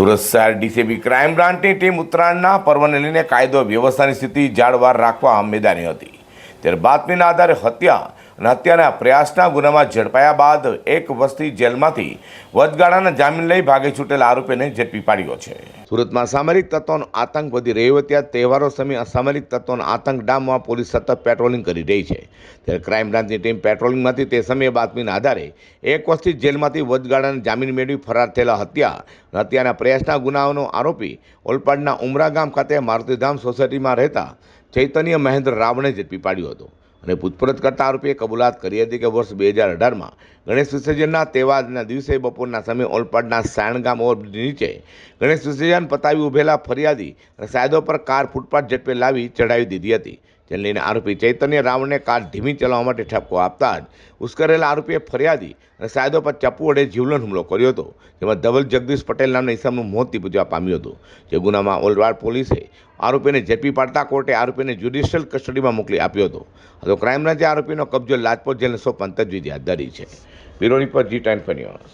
સુરત શહેર DCB crime બ્રાન્ચની team ઉત્તરાયણના પર્વને લઈને કાયદો વ્યવસ્થાની સ્થિતિ જાળવાર રાખવા મેદાની હતી. ત્યારે બાતમીના આધારે હત્યા અને હત્યાના પ્રયાસના ગુનામાં ઝડપાયા બાદ એક વસ્તી જેલમાંથી વચગાળાના જામીન લઈ ભાગે છૂટેલા આરોપીને ઝડપી પાડ્યો છે. સુરતમાં સામરિક તત્વોનો આતંક વધી રહ્યો હોય ત્યાં તહેવારો સમયે અસામરિક તત્વોનો આતંક ડામવા પોલીસ સતત પેટ્રોલિંગ કરી રહી છે. ત્યારે ક્રાઇમ બ્રાન્ચની ટીમ પેટ્રોલિંગમાંથી તે સમયે બાતમીના આધારે એક વસ્તી જેલમાંથી વચગાળાને જામીન મેળવી ફરાર થયેલા હત્યા હત્યાના પ્રયાસના ગુનાઓનો આરોપી ઓલપાડના ઉમરા ગામ ખાતે મારુતિધામ સોસાયટીમાં રહેતા ચૈતન્ય મહેન્દ્ર રાવણે ઝડપી પાડ્યો હતો. અને પૂછપરછ કરતા આરોપીએ કબૂલાત કરી હતી કે વર્ષ બે હજાર અઢારમાં ગણેશ વિસર્જનના તહેવારના દિવસે બપોરના સમયે ઓલપાડના સાણગામ ઓવરબ્રિજ નીચે ગણેશ વિસર્જન પતાવી ઉભેલા ફરિયાદી અને સાયદો પર કાર ફૂટપાથ ઝડપે લાવી ચડાવી દીધી હતી. જેને લઈને આરોપી ચૈતન્ય રાવણને કાર ધીમી ચલાવવા માટે ઠપકો આપતા જ ઉશ્કરેલા આરોપીએ ફરિયાદી અને સાયદો પર ચપ્પુ વડે જીવલન હુમલો કર્યો હતો, જેમાં ધવલ જગદીશ પટેલ નામના ઇસમનું મોત નિપજવા પામ્યું હતું. જે ગુનામાં ઓલવાડ પોલીસે આરોપીને ઝડપી પાડતા કોર્ટે આરોપીને જ્યુડિશિયલ કસ્ટડીમાં મોકલી આપ્યો હતો. હતો ક્રાઇમ બ્રાન્ચે આરોપીનો કબજો લાજપોત જેલને સોંપવાની તજવીજ હાથ ધરી છે. Bureau report G time news.